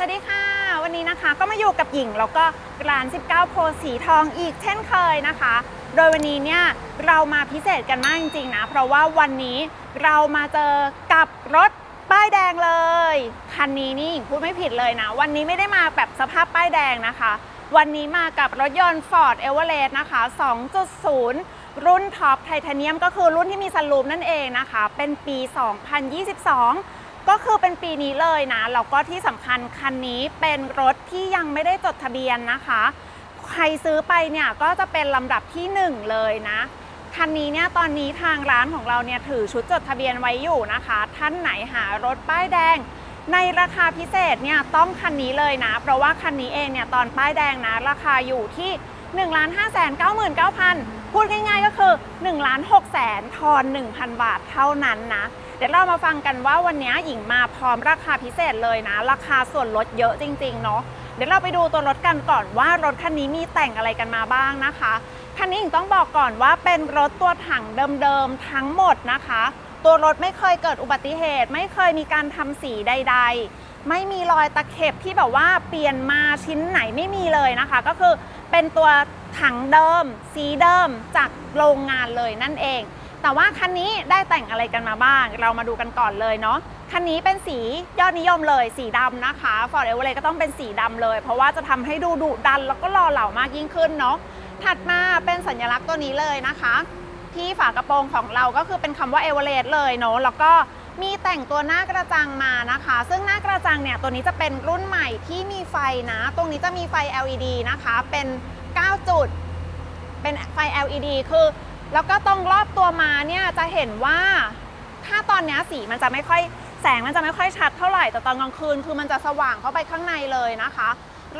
สวัสดีค่ะ วันนี้นะคะก็มาอยู่กับหญิงแล้วก็ร้าน 19 โพสีทองอีกเช่นเคยนะคะ โดยวันนี้เนี่ยเรามาพิเศษกันมากจริงๆนะ เพราะว่าวันนี้เรามาเจอกับรถป้ายแดงเลย คันนี้นี่หญิงพูดไม่ผิดเลยนะ วันนี้ไม่ได้มาแบบสภาพป้ายแดงนะคะ วันนี้มากับรถยนต์ Ford e v e r e s t นะคะ 2.0 รุ่นท็อปไทเทเนียมก็คือรุ่นที่มีสลูปนั่นเองนะคะ เป็นปี 2022 ก็คือเป็นปีนี้เลยนะแล้วก็ที่สำคัญคันนี้เป็นรถที่ยังไม่ได้จดทะเบียนนะคะ ใครซื้อไปเนี่ยก็จะเป็นลำดับที่ 1 เลยนะคันนี้เนี่ยตอนนี้ทางร้านของเราเนี่ยถือชุดจดทะเบียนไว้อยู่นะคะ ท่านไหนหารถป้ายแดง ในราคาพิเศษเนี่ยต้องคันนี้เลยนะ เพราะว่าคันนี้เองเนี่ยตอนป้ายแดงนะ ราคาอยู่ที่ 1 5 9 9 9 0 0 พูดง่ายๆก็คือ 1 6 0 0 0 0ทอน 1,000 บาทเท่านั้นนะ เดี๋ยวเรามาฟังกันว่าวันนี้หญิงมาพร้อมราคาพิเศษเลยนะ ราคาส่วนลดเยอะจริงๆเนาะเดี๋ยวเราไปดูตัวรถกันก่อนว่ารถคันนี้มีแต่งอะไรกันมาบ้างนะคะคันนี้หญิงต้องบอกก่อนว่าเป็นรถตัวถังเดิมๆทั้งหมดนะคะ ตัวรถไม่เคยเกิดอุบัติเหตุ ไม่เคยมีการทำสีใด ๆ ไม่มีรอยตะเข็บที่แบบว่าเปลี่ยนมาชิ้นไหนไม่มีเลยนะคะ ก็คือเป็นตัวถังเดิม สีเดิมจากโรงงานเลยนั่นเอง แต่ว่าคันนี้ได้แต่งอะไรกันมาบ้าง เรามาดูกันก่อนเลยเนาะคันนี้เป็นสียอดนิยมเลยสีดำนะคะ Ford e v e r e ก็ต้องเป็นสีดำเลย เพราะว่าจะทำให้ดูดุดันแล้วก็หล่อเหลามากยิ่งขึ้นเนาะถัดมาเป็นสัญลักษณ์ตัวนี้เลยนะคะ ที่ฝากระโปรงของเราก็คือเป็นคำว่าเอเวอเรสต์เลยเนาะแล้วก็มีแต่งตัวหน้ากระจังมานะคะ ซึ่งหน้ากระจังเนี่ยตัวนี้จะเป็นรุ่นใหม่ที่มีไฟนะ ตรงนี้จะมีไฟ LED นะคะ เป็น 9 จุด เป็นไฟ LED คือ แล้วก็ตรงรอบตัวมาเนี่ยจะเห็นว่าถ้าตอนนี้สีมันจะไม่ค่อยแสงมันจะไม่ค่อยชัดเท่าไหร่แต่ตอนกลางคืนคือมันจะสว่างเข้าไปข้างในเลยนะคะ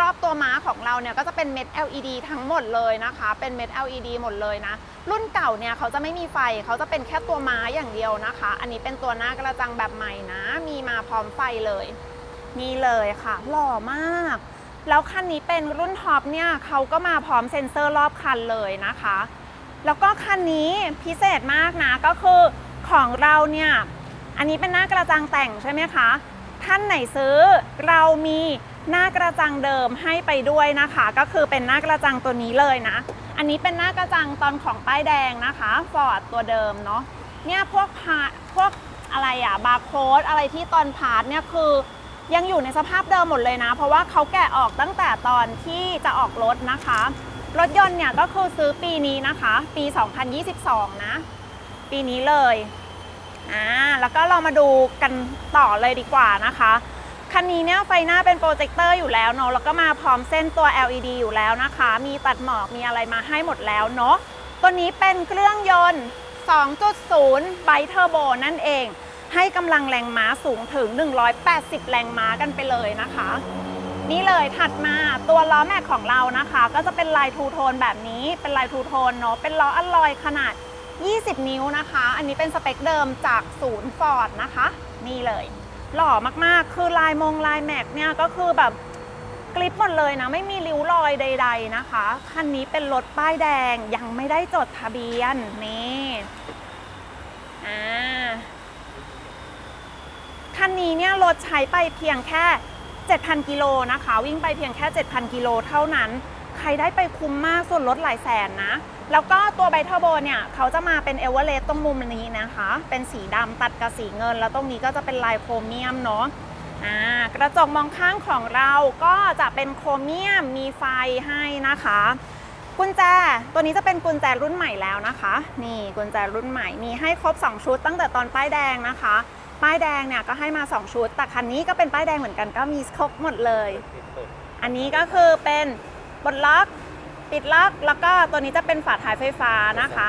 รอบตัวม้าของเราเนี่ยก็จะเป็นเม็ด LED ทั้งหมดเลยนะคะ เป็นเม็ด LED หมดเลยนะ รุ่นเก่าเนี่ยเขาจะไม่มีไฟเขาจะเป็นแค่ตัวม้าอย่างเดียวนะคะ อันนี้เป็นตัวหน้ากระจังแบบใหม่นะ มีมาพร้อมไฟเลยนี่เลยค่ะ หล่อมาก แล้วคันนี้เป็นรุ่นท็อปเนี่ยเขาก็มาพร้อมเซ็นเซอร์รอบคันเลยนะคะ แล้วก็คันนี้พิเศษมากนะก็คือของเราเนี่ยอันนี้เป็นหน้ากระจังแต่งใช่ไหมคะ ท่านไหนซื้อเรามีหน้ากระจังเดิมให้ไปด้วยนะคะ ก็คือเป็นหน้ากระจังตัวนี้เลยนะ อันนี้เป็นหน้ากระจังตอนของป้ายแดงนะคะฟอร์ดตัวเดิมเนาะเนี่ยพวกพาพวกอะไรอะบาร์โค้ดอะไรที่ตอนพาร์ทเนี่ยคือยังอยู่ในสภาพเดิมหมดเลยนะ เพราะว่าเขาแกะออกตั้งแต่ตอนที่จะออกรถนะคะ รถยนต์เนี่ยก็คือซื้อปีนี้นะคะ ปี 2022 นะ ปีนี้เลยอ่าแล้วก็เรามาดูกันต่อเลยดีกว่านะคะคันนี้เนี่ยไฟหน้าเป็นโปรเจคเตอร์อยู่แล้วเนาะแล้วก็มาพร้อมเส้นตัว LED อยู่แล้วนะคะ มีตัดหมอกมีอะไรมาให้หมดแล้วเนาะตัวนี้เป็นเครื่องยนต์ 2.0 ไบเทอร์โบนั่นเอง ให้กำลังแรงม้าสูงถึง 180 แรงม้ากันไปเลยนะคะ นี่เลยถัดมาตัวล้อแม็กของเรานะคะ ก็จะเป็นลายทูโทนแบบนี้เป็นลายทูโทนเนาะเป็นล้ออลลอยขนาด 20 นิ้วนะคะ อันนี้เป็นสเปคเดิมจากศูนย์ฟอร์ดนะคะ นี่เลย หล่อมากๆ คือลายมงลายแม็กเนี่ยก็คือแบบกริปหมดเลยนะไม่มีริ้วรอยใด ๆนะคะคันนี้เป็นรถป้ายแดงยังไม่ได้จดทะเบียนนี่อ่าคันนี้เนี่ยรถใช้ไปเพียงแค่ 7,000 กิโลนะคะ วิ่งไปเพียงแค่ 7,000 กิโลเท่านั้น ใครได้ไปคุ้มมากส่วนลดหลายแสนนะ แล้วก็ตัวไบเทอร์โบเนี่ยเขาจะมาเป็นเอเวอเรสต์ตรงมุมนี้นะคะ เป็นสีดำตัดกับสีเงิน แล้วตรงนี้ก็จะเป็นลายโครเมียมเนาะกระจกมองข้างของเราก็จะเป็นโครเมียมมีไฟให้นะคะ กุญแจตัวนี้จะเป็นกุญแจรุ่นใหม่แล้วนะคะ นี่กุญแจรุ่นใหม่มีให้ครบ 2 ชุดตั้งแต่ตอนป้ายแดงนะคะ ป้ายแดงเนี่ยก็ให้มา 2 ชุด แต่คันนี้ก็เป็นป้ายแดงเหมือนกันก็มีครบหมดเลย อันนี้ก็คือเป็นปลดล็อก ปิดล็อกแล้วก็ตัวนี้จะเป็นฝาท้ายไฟฟ้านะคะ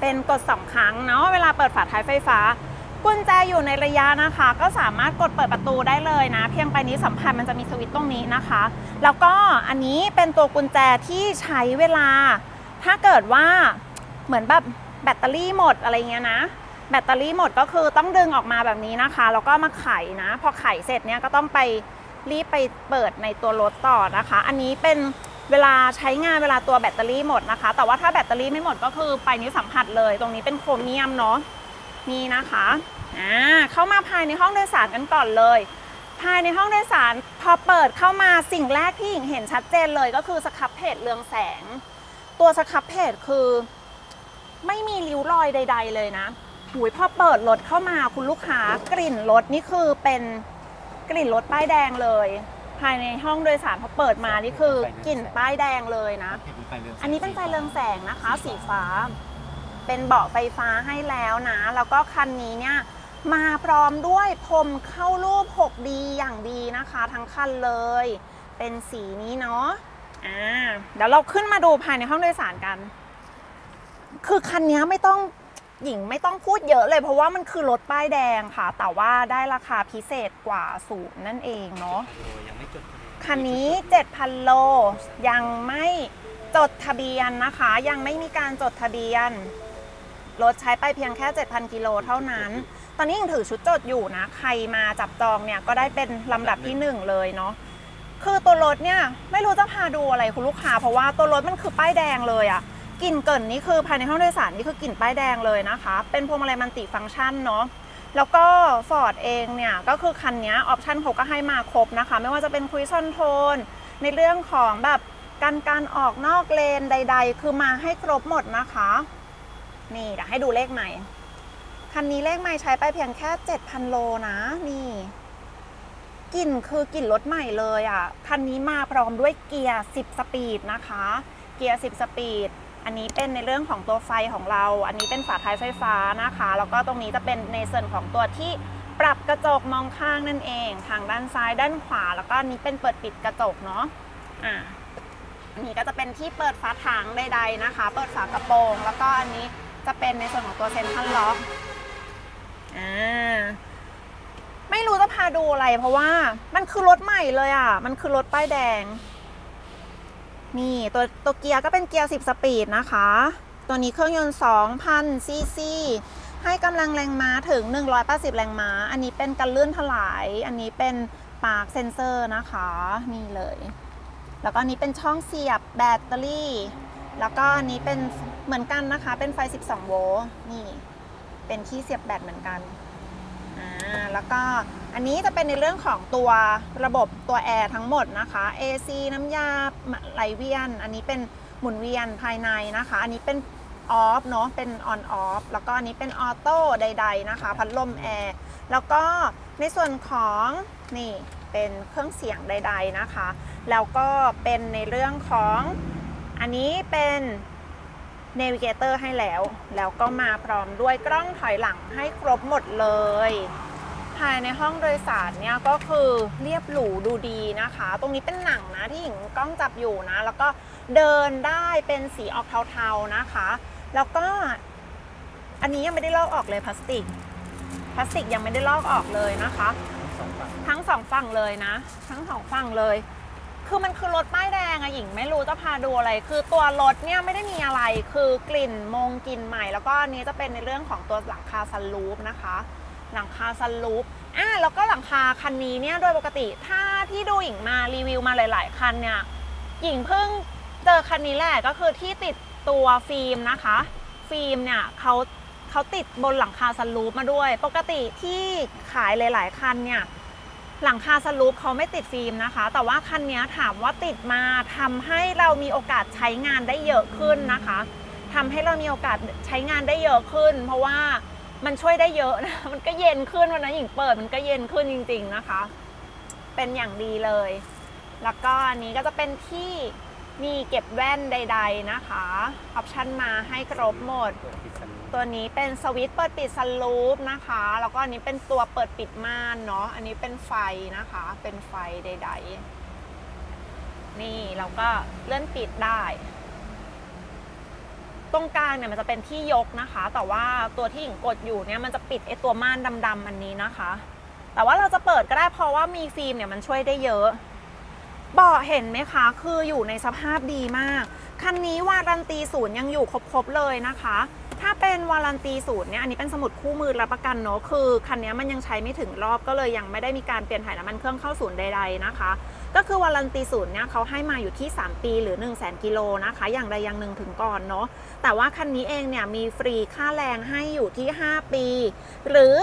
เป็นกด 2 ครั้งเนาะเวลาเปิดฝาท้ายไฟฟ้า กุญแจอยู่ในระยะนะคะ ก็สามารถกดเปิดประตูได้เลยนะ เพียงไปนี้สัมผัสมันจะมีสวิตช์ตรงนี้นะคะ แล้วก็อันนี้เป็นตัวกุญแจที่ใช้เวลา ถ้าเกิดว่าเหมือนแบบแบตเตอรี่หมดอะไรเงี้ยนะ แบตเตอรี่หมดก็คือต้องดึงออกมาแบบนี้นะคะ แล้วก็มาไขนะ พอไขเสร็จเนี่ยก็ต้องไปรีบไปเปิดในตัวรถต่อนะคะ อันนี้เป็นเวลาใช้งานเวลาตัวแบตเตอรี่หมดนะคะ แต่ว่าถ้าแบตเตอรี่ไม่หมดก็คือไปนิ้วสัมผัสเลย ตรงนี้เป็นโครเมียมเนาะนี่นะคะอ่าเข้ามาภายในห้องโดยสารกันก่อนเลย ภายในห้องโดยสารพอเปิดเข้ามาสิ่งแรกที่หญิงเห็นชัดเจนเลยก็คือสครับเพจเรืองแสง ตัวสครับเพจคือ ไม่มีริ้วรอยใด ๆ เลยนะ หุยพอเปิดรถเข้ามาคุณลูกค้ากลิ่นรถนี่คือเป็นกลิ่นรถป้ายแดงเลย ภายในห้องโดยสารพอเปิดมานี่คือกลิ่นป้ายแดงเลยนะ อันนี้เป็นไฟเรืองแสงนะคะ สีฟ้า เป็นเบาะไฟฟ้าให้แล้วนะ แล้วก็คันนี้เนี่ยมาพร้อมด้วยพรมเข้ารูป 6D อย่างดีนะคะ ทั้งคันเลย เป็นสีนี้เนาะอ่าเดี๋ยวเราขึ้นมาดูภายในห้องโดยสารกัน คือคันนี้ไม่ต้อง หญิงไม่ต้องพูดเยอะเลยเพราะว่ามันคือรถป้ายแดงค่ะ แต่ว่าได้ราคาพิเศษกว่าศูนย์นั่นเองเนาะยังไม่จดทะเบียนคันนี้ 7,000 โล ยังไม่จดทะเบียนนะคะ ยังไม่มีการจดทะเบียน รถใช้ไปเพียงแค่ 7,000 กิโลเท่านั้น ตอนนี้ยังถือชุดจดอยู่นะ ใครมาจับจองเนี่ยก็ได้เป็นลำดับที่ 1 เลยเนาะคือตัวรถเนี่ยไม่รู้จะพาดูอะไรคุณลูกค้าเพราะว่าตัวรถมันคือป้ายแดงเลยอะ กลิ่นเกินนี่คือภายในห้องโดยสารนี่คือกลิ่นป้ายแดงเลยนะคะ เป็นพวงมาลัยมันติฟังก์ชันเนาะแล้วก็ Ford เองเนี่ย ก็คือคันนี้ออปชันเขาก็ให้มาครบนะคะ ไม่ว่าจะเป็นคุยซอนโทน ในเรื่องของแบบการการออกนอกเลนใด ๆ คือมาให้ครบหมดนะคะ นี่เดี๋ยวให้ดูเลขใหม่ คันนี้เลขใหม่ใช้ไปเพียงแค่ 7,000 โลนะ นี่กลิ่นคือกลิ่นรถใหม่เลยอะ่ะ คันนี้มาพร้อมด้วยเกียร์ 10 สปีดนะคะ เกียร์ 10 สปีด อันนี้เป็นในเรื่องของตัวไฟของเรา อันนี้เป็นฝาท้ายไฟฟ้านะคะ แล้วก็ตรงนี้จะเป็นในส่วนของตัวที่ปรับกระจกมองข้างนั่นเอง ทางด้านซ้ายด้านขวา แล้วก็นนี้เป็นเปิดปิดกระจกเนาะ อ่าอันนี้ก็จะเป็นที่เปิดฝาถังใดๆนะคะ เปิดฝากระโปรง แล้วก็อันนี้จะเป็นในส่วนของตัวเซ็นทรัลล็อก อ่า ไม่รู้จะพาดูอะไรเพราะว่ามันคือรถใหม่เลยอะ มันคือรถป้ายแดง นี่ตัวตัวเกียร์ก็เป็นเกียร์ 10 สปีดนะคะ ตัวนี้เครื่องยนต์ 2,000 ซีซีให้กำลังแรงม้าถึง 180 แรงม้า อันนี้เป็นกันลื่นถลาย อันนี้เป็นปากเซนเซอร์นะคะ นี่เลย แล้วก็อันนี้เป็นช่องเสียบแบตเตอรี่ แล้วก็อันนี้เป็นเหมือนกันนะคะ เป็นไฟ 12 โวลต์ นี่ เป็นที่เสียบแบตเหมือนกัน อ่าแล้วก็อันนี้จะเป็นในเรื่องของตัวระบบตัวแอร์ทั้งหมดนะคะ AC น้ำยาไหลเวียน อันนี้เป็นหมุนเวียนภายในนะคะ อันนี้เป็นออฟเนาะเป็นออนออฟแล้วก็อันนี้เป็นออโต้ใด ๆ นะคะ พัดลมแอร์แล้วก็ในส่วนของนี่เป็นเครื่องเสียงใด ๆนะคะ แล้วก็เป็นในเรื่องของอันนี้เป็น เนวิเกเตอร์ให้แล้ว แล้วก็มาพร้อมด้วยกล้องถอยหลังให้ครบหมดเลย ภายในห้องโดยสารเนี่ยก็คือเรียบหรูดูดีนะคะ ตรงนี้เป็นหนังนะที่หญิงกล้องจับอยู่นะ แล้วก็เดินได้เป็นสีออกเทาๆนะคะ แล้วก็อันนี้ยังไม่ได้ลอกออกเลยพลาสติก พลาสติกยังไม่ได้ลอกออกเลยนะคะ ทั้งสองฝั่งเลยนะ ทั้งสองฝั่งเลย คือมันคือรถป้ายแดงอะหญิงไม่รู้จะพาดูอะไร คือตัวรถเนี่ยไม่ได้มีอะไร คือกลิ่นมงกลิ่นใหม่ แล้วก็อันนี้จะเป็นในเรื่องของตัวหลังคาซันรูฟนะคะ หลังคาซันรูฟอะแล้วก็หลังคาคันนี้เนี่ยโดยปกติถ้าที่ดูหญิงมารีวิวมาหลาย ๆ คันเนี่ยหญิงเพิ่งเจอคันนี้แหละก็คือที่ติดตัวฟิล์มนะคะ ฟิล์มเนี่ยเขาเขาติดบนหลังคาซันรูฟมาด้วย ปกติที่ขายหลาย ๆ คันเนี่ย หลังคาสลูปเขาไม่ติดฟิล์มนะคะ แต่ว่าคันนี้ถามว่าติดมาทำให้เรามีโอกาสใช้งานได้เยอะขึ้นนะคะทำให้เรามีโอกาสใช้งานได้เยอะขึ้น เพราะว่ามันช่วยได้เยอะนะ มันก็เย็นขึ้นวันนั้นหญิงเปิดมันก็เย็นขึ้นจริง ๆนะคะ เป็นอย่างดีเลย แล้วก็อันนี้ก็จะเป็นที่ มีเก็บแว่นใด ๆนะคะออปชันมาให้ครบหมด ตัวนี้เป็นสวิตช์เปิดปิดซันรูฟนะคะ แล้วก็อันนี้เป็นตัวเปิดปิดม่านเนาะอันนี้เป็นไฟนะคะ เป็นไฟใด ๆ นี่เราก็เลื่อนปิดได้ ตรงกลางเนี่ยมันจะเป็นที่ยกนะคะ แต่ว่าตัวที่หญิงกดอยู่เนี่ยมันจะปิดไอตัวม่านดำๆอันนี้นะคะ แต่ว่าเราจะเปิดก็ได้เพราะว่ามีฟิล์มเนี่ยมันช่วยได้เยอะ เบาะเห็นไหมคะ คืออยู่ในสภาพดีมาก คันนี้วารันตีศูนย์ยังอยู่ครบๆเลยนะคะ ถ้าเป็นวารันตีศูนย์เนี่ย อันนี้เป็นสมุดคู่มือรับประกันเนาะ คือคันนี้มันยังใช้ไม่ถึงรอบก็เลยยังไม่ได้มีการเปลี่ยนถ่ายน้ำมันเครื่องเข้าศูนย์ใดๆนะคะ ก็คือวารันตีศูนย์เนี่ยเขาให้มาอยู่ที่ 3 ปีหรือ 1 0 0 0 0แกิโลนะคะ อย่างใดอย่างหนึ่งถึงก่อนเนาะแต่ว่าคันนี้เองเนี่ยมีฟรีค่าแรงให้อยู่ที่ 5 ปี หรือ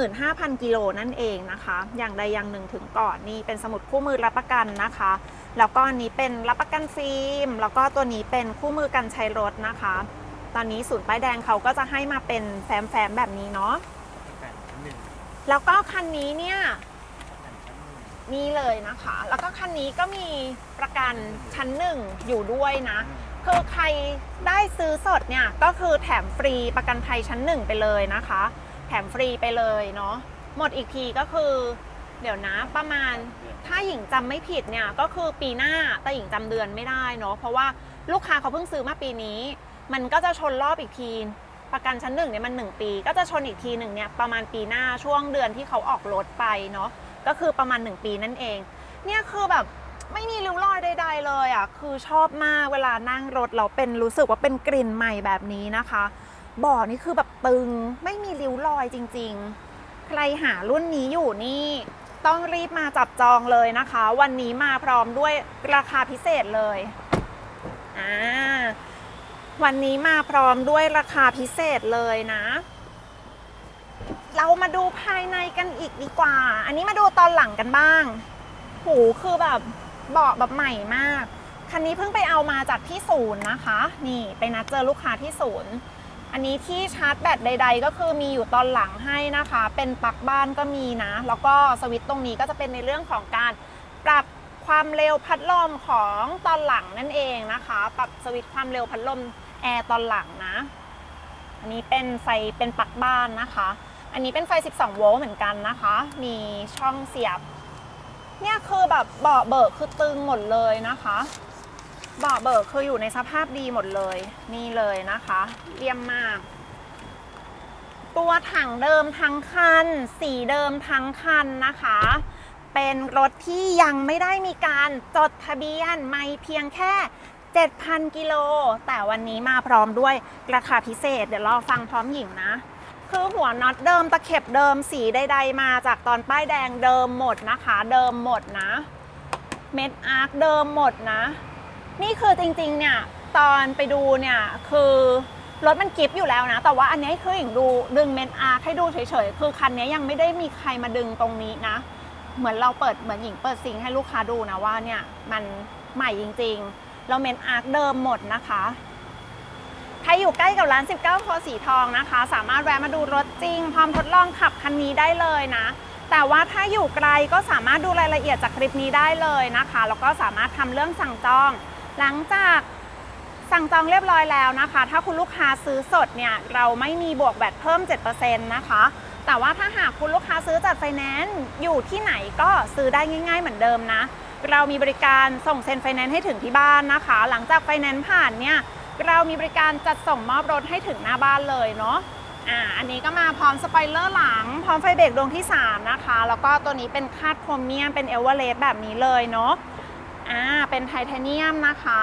75,000 กิโลนั่นเองนะคะ อย่างใดอย่างหนึ่งถึงก่อนนี่เป็นสมุดคู่มือรับประกันนะคะ แล้วก็อันนี้เป็นรับประกันฟิล์มแล้วก็ตัวนี้เป็นคู่มือการใช้รถนะคะ ตอนนี้ศูนย์ป้ายแดงเขาก็จะให้มาเป็นแฟ้มๆแบบนี้เนาะแผ่นชั้นหนึ่งแล้วก็คันนี้เนี่ยแผ่นชั้ นหนึ่งนี่เลยนะคะ แล้วก็คันนี้ก็มีประกันชั้นหนึ่งอยู่ด้วยนะ คือใครได้ซื้อสดเนี่ยก็คือแถมฟรีประกันภัยชั้นหนึ่งไปเลยนะคะ แถมฟรีไปเลยเนาะ หมดอีกทีก็คือ เดี๋ยวนะประมาณถ้าหญิงจำไม่ผิดเนี่ยก็คือปีหน้าแต่หญิงจำเดือนไม่ได้เนาะเพราะว่าลูกค้าเขาเพิ่งซื้อมาปีนี้ มันก็จะชนรอบอีกทีประกันชั้นหนึ่งเนี่ยมันหนึ่งปี ก็จะชนอีกทีหนึ่งเนี่ยประมาณปีหน้าช่วงเดือนที่เขาออกรถไปเนาะ ก็คือประมาณ 1 ปีนั่นเอง เนี่ยคือแบบไม่มีริ้วรอยใด ๆ เลยอะคือชอบมากเวลานั่งรถเราเป็นรู้สึกว่าเป็นกลิ่นใหม่แบบนี้นะคะเบ่อนี่คือแบบตึงไม่มีริ้วรอยจริง ๆ ใครหารุ่นนี้อยู่นี่ต้องรีบมาจับจองเลยนะคะ วันนี้มาพร้อมด้วยราคาพิเศษเลยอ่าวันนี้มาพร้อมด้วยราคาพิเศษเลยนะ เรามาดูภายในกันอีกดีกว่า อันนี้มาดูตอนหลังกันบ้าง หูคือแบบเบาะแบบใหม่มาก คันนี้เพิ่งไปเอามาจากที่ศูนย์นะคะ นี่ไปนัดเจอลูกค้าที่ศูนย์ อันนี้ที่ชาร์จแบตใด ๆ ก็คือมีอยู่ตอนหลังให้นะคะ เป็นปลั๊กบ้านก็มีนะ แล้วก็สวิตช์ตรงนี้ก็จะเป็นในเรื่องของการปรับความเร็วพัดลมของตอนหลังนั่นเองนะคะ ปรับสวิตช์ความเร็วพัดลมแอร์ตอนหลังนะ อันนี้เป็นไฟเป็นปลั๊กบ้านนะคะ อันนี้เป็นไฟ 12 โวลต์เหมือนกันนะคะ มีช่องเสียบ เนี่ยคือแบบเบาะเบิกคือตึงหมดเลยนะคะเบาะเบิกคืออยู่ในสภาพดีหมดเลย นี่เลยนะคะ เยี่ยมมาก ตัวถังเดิมทั้งคัน สีเดิมทั้งคันนะคะ เป็นรถที่ยังไม่ได้มีการจดทะเบียนไม่เพียงแค่ 7,000 กิโล แต่วันนี้มาพร้อมด้วยราคาพิเศษ เดี๋ยวรอฟังพร้อมหญิงนะ คือหัวน็อตเดิมตะเข็บเดิมสีใดๆ มาจากตอนป้ายแดงเดิมหมดนะคะ เดิมหมดนะ เม็ดอาร์คเดิมหมดนะ นี่คือจริงๆเนี่ยตอนไปดูเนี่ยคือรถมันกิฟอยู่แล้วนะ แต่ว่าอันนี้คือหญิงดูดึงเม็ดอาร์คให้ดูเฉยๆ คือคันนี้ยังไม่ได้มีใครมาดึงตรงนี้นะ เหมือนเราเปิดเหมือนหญิงเปิดซิงให้ลูกค้าดูนะว่าเนี่ยมันใหม่จริงๆแล้วเม็ดอาร์คเดิมหมดนะคะ ใครอยู่ใกล้กับร้าน 19โพสีทองนะคะ สามารถแวะมาดูรถจริง พร้อมทดลองขับคันนี้ได้เลยนะ แต่ว่าถ้าอยู่ไกลก็สามารถดูรายละเอียดจากคลิปนี้ได้เลยนะคะ แล้วก็สามารถทำเรื่องสั่งจอง หลังจากสั่งจองเรียบร้อยแล้วนะคะ ถ้าคุณลูกค้าซื้อสดเนี่ย เราไม่มีบวกแบตเพิ่ม 7%นะคะ แต่ว่าถ้าหากคุณลูกค้าซื้อจัดไฟแนนซ์อยู่ที่ไหนก็ซื้อได้ง่าย ๆ เหมือนเดิมนะ เรามีบริการส่งเซ็นไฟแนนซ์ให้ถึงที่บ้านนะคะ หลังจากไฟแนนซ์ผ่านเนี่ย เรามีบริการจัดส่งมอบรถให้ถึงหน้าบ้านเลยเนาะอ่าอันนี้ก็มาพร้อมสปอยเลอร์หลัง พร้อมไฟเบรกดวงที่ 3 นะคะ แล้วก็ตัวนี้เป็นคาดโครเมียมเป็นเอเวอเรสแบบนี้เลยเนาะอ่าเป็นไทเทเนียมนะคะ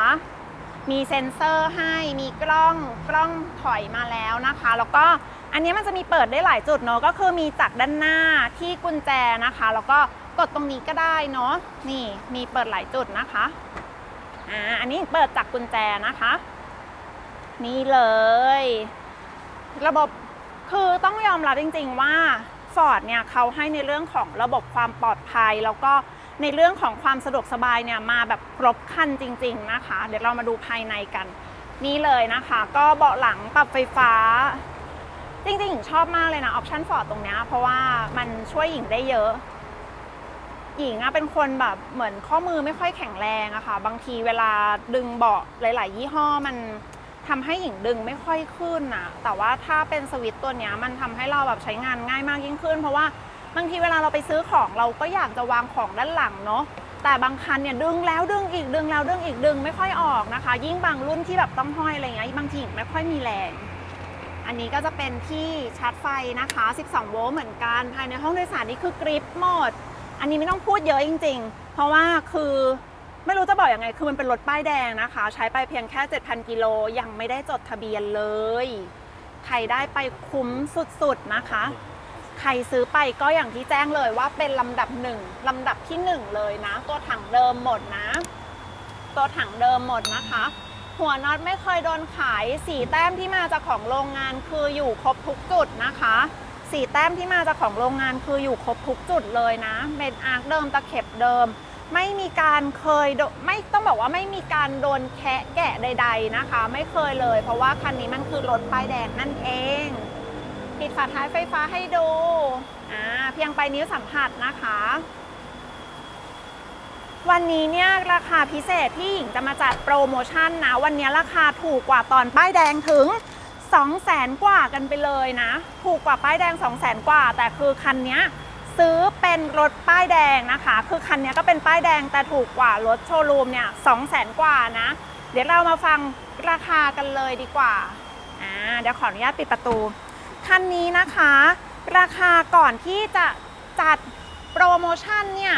มีเซ็นเซอร์ให้มีกล้องกล้องถอยมาแล้วนะคะ แล้วก็อันนี้มันจะมีเปิดได้หลายจุดเนาะก็คือมีจากด้านหน้าที่กุญแจนะคะ แล้วก็กดตรงนี้ก็ได้เนาะนี่มีเปิดหลายจุดนะคะอ่าอันนี้เปิดจากกุญแจนะคะ นี่เลย ระบบคือต้องยอมรับจริง ๆ ว่า Ford เนี่ยเขาให้ในเรื่องของระบบความปลอดภัย แล้วก็ในเรื่องของความสะดวกสบายเนี่ยมาแบบครบคันจริง ๆ นะคะ เดี๋ยวเรามาดูภายในกัน นี่เลยนะคะ ก็เบาะหลังปรับไฟฟ้า จริงๆหญิงชอบมากเลยนะออปชั่น Ford ตรงเนี้ยเพราะว่ามันช่วยหญิงได้เยอะหญิงอะเป็นคนแบบเหมือนข้อมือไม่ค่อยแข็งแรงอะค่ะ บางทีเวลาดึงเบาะหลาย ๆ ยี่ห้อมัน ทำให้หญิงดึงไม่ค่อยขึ้นอะแต่ว่าถ้าเป็นสวิตตัวเนี้ยมันทำให้เราแบบใช้งานง่ายมากยิ่งขึ้น เพราะว่าบางทีเวลาเราไปซื้อของเราก็อยากจะวางของด้านหลังเนาะแต่บางคันเนี่ยดึงแล้วดึงอีกดึงแล้วดึงอีกดึงไม่ค่อยออกนะคะ ยิ่งบางรุ่นที่แบบต้องห้อยอะไรเงี้ยบางทีไม่ค่อยมีแรง อันนี้ก็จะเป็นที่ชาร์จไฟนะคะ 12 โวลต์เหมือนกันภายในห้องโดยสารนี่คือกริปหมด อันนี้ไม่ต้องพูดเยอะจริง ๆ เพราะว่าคือ ไม่รู้จะบอกอยังไง คือมันเป็นรถป้ายแดงนะคะ ใช้ไปเพียงแค่ 7,000 กิโล ยังไม่ได้จดทะเบียนเลย ใครได้ไปคุ้มสุดๆนะคะ ใครซื้อไปก็อย่างที่แจ้งเลยว่าเป็นลำดับหนึ่งลำดับที่หนึ่งเลยนะ ตัวถังเดิมหมดนะ ตัวถังเดิมหมดนะคะ หัวน็อตไม่เคยโดนขายสีแต้มที่มาจากของโรงงานคืออยู่ครบทุกจุดนะคะสีแต้มที่มาจากของโรงงานคืออยู่ครบทุกจุดเลยนะ เป็นอาร์คเดิมตะเข็บเดิม ไม่มีการเคยไม่ต้องบอกว่าไม่มีการโดนแคะแกะใด ๆนะคะ ไม่เคยเลย เพราะว่าคันนี้มันคือรถป้ายแดงนั่นเองปิดฝาท้ายไฟฟ้าให้ดูอ่าเพียงไปนิ้วสัมผัสนะคะ วันนี้เนี่ยราคาพิเศษที่หญิงจะมาจัดโปรโมชั่นนะ วันนี้ราคาถูกกว่าตอนป้ายแดงถึง2 0 0แสนกว่ากันไปเลยนะ ถูกกว่าป้ายแดง 2 0 0แสนกว่า แต่คือคันนี้ ซื้อเป็นรถป้ายแดงนะคะ คือคันนี้ก็เป็นป้ายแดงแต่ถูกกว่ารถโชว์รูมเนี่ย2 0 0แสนกว่านะ เดี๋ยวเรามาฟังราคากันเลยดีกว่าอ่าเดี๋ยวขออนุญาตปิดประตู คันนี้นะคะ ราคาก่อนที่จะจัดโปรโมชั่นเนี่ย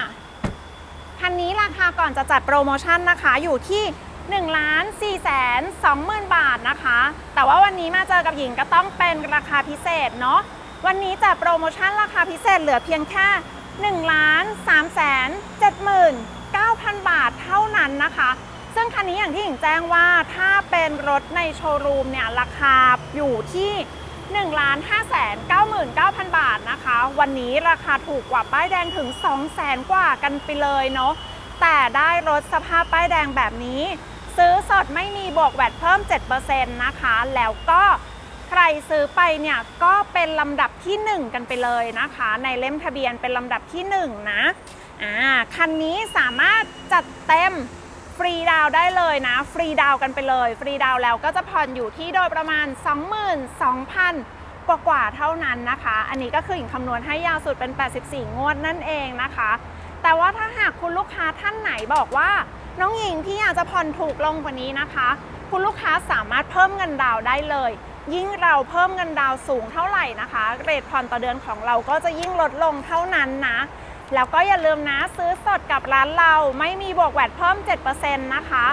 คันนี้ราคาก่อนจะจัดโปรโมชั่นนะคะอยู่ที่1ล้าน4แสน20,000 บาทนะคะ แต่ว่าวันนี้มาเจอกับหญิงก็ต้องเป็นราคาพิเศษเนาะ วันนี้จัดโปรโมชั่นราคาพิเศษเหลือเพียงแค่1ล้าน3แสน79,000 บาทเท่านั้นนะคะ ซึ่งคันนี้อย่างที่หญิงแจ้งว่าถ้าเป็นรถในโชว์รูมเนี่ยราคาอยู่ที่1ล้าน5แสน99,000 บาทนะคะ วันนี้ราคาถูกกว่าป้ายแดงถึง 2 แสนกว่ากันไปเลยเนาะ แต่ได้รถสภาพป้ายแดงแบบนี้ ซื้อสดไม่มีบวกแวดเพิ่ม 7%นะคะ แล้วก็ ใครซื้อไปเนี่ยก็เป็นลำดับที่ 1 กันไปเลยนะคะ ในเล่มทะเบียนเป็นลำดับที่ 1 นะอ่าคันนี้สามารถจัดเต็มฟรีดาวได้เลยนะ ฟรีดาวกันไปเลย ฟรีดาวแล้วก็จะผ่อนอยู่ที่โดยประมาณ 22,000 กว่ากว่าเท่านั้นนะคะ อันนี้ก็คือหญิงคำนวณให้ยาวสุดเป็น 84 งวดนั่นเองนะคะ แต่ว่าถ้าหากคุณลูกค้าท่านไหนบอกว่า น้องหญิงพี่อยากจะผ่อนถูกลงกว่านี้นะคะ คุณลูกค้าสามารถเพิ่มเงินดาวได้เลย ยิ่งเราเพิ่มเงินดาวน์สูงเท่าไหร่นะคะ เรทผ่อนต่อเดือนของเราก็จะยิ่งลดลงเท่านั้นนะ แล้วก็อย่าลืมนะซื้อสดกับร้านเราไม่มีบวกแวดเพิ่ม 7%นะคะ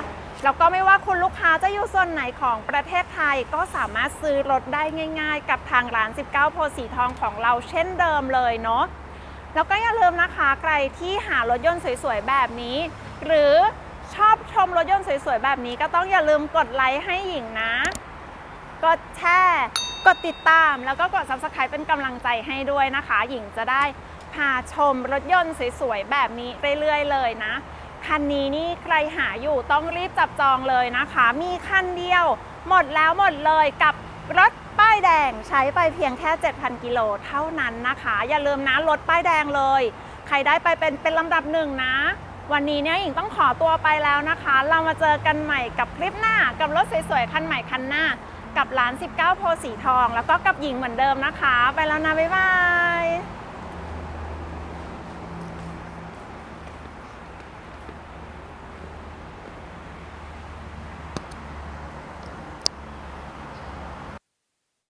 แล้วก็ไม่ว่าคุณลูกค้าจะอยู่ส่วนไหนของประเทศไทยก็สามารถซื้อรถได้ง่าย ๆ กับทางร้าน 19 โพสีทองของเราเช่นเดิมเลยเนาะแล้วก็อย่าลืมนะคะใครที่หารถยนต์สวยๆแบบนี้ หรือชอบชมรถยนต์สวยๆแบบนี้ก็ต้องอย่าลืมกดไลค์ให้หญิงนะ กดแชร์กดติดตาม แล้วก็กด subscribe เป็นกำลังใจให้ด้วยนะคะ หญิงจะได้พาชมรถยนต์สวยๆ แบบนี้เรื่อยๆ เลยนะ คันนี้นี่ใครหาอยู่ต้องรีบจับจองเลยนะคะ มีคันเดียว หมดแล้วหมดเลยกับรถป้ายแดงใช้ไปเพียงแค่ 7,000 กิโลเท่านั้นนะคะ อย่าลืมนะรถป้ายแดงเลย ใครได้ไปเป็นเป็นลำดับหนึ่งนะ วันนี้เนี่ยหญิงต้องขอตัวไปแล้วนะคะ เรามาเจอกันใหม่กับคลิปหน้ากับรถสวยๆ คันใหม่คันหน้า กับร้าน 19 โพสีทอง แล้วก็กับหญิงเหมือนเดิมนะคะ ไปแล้วนะ บ๊ายบาย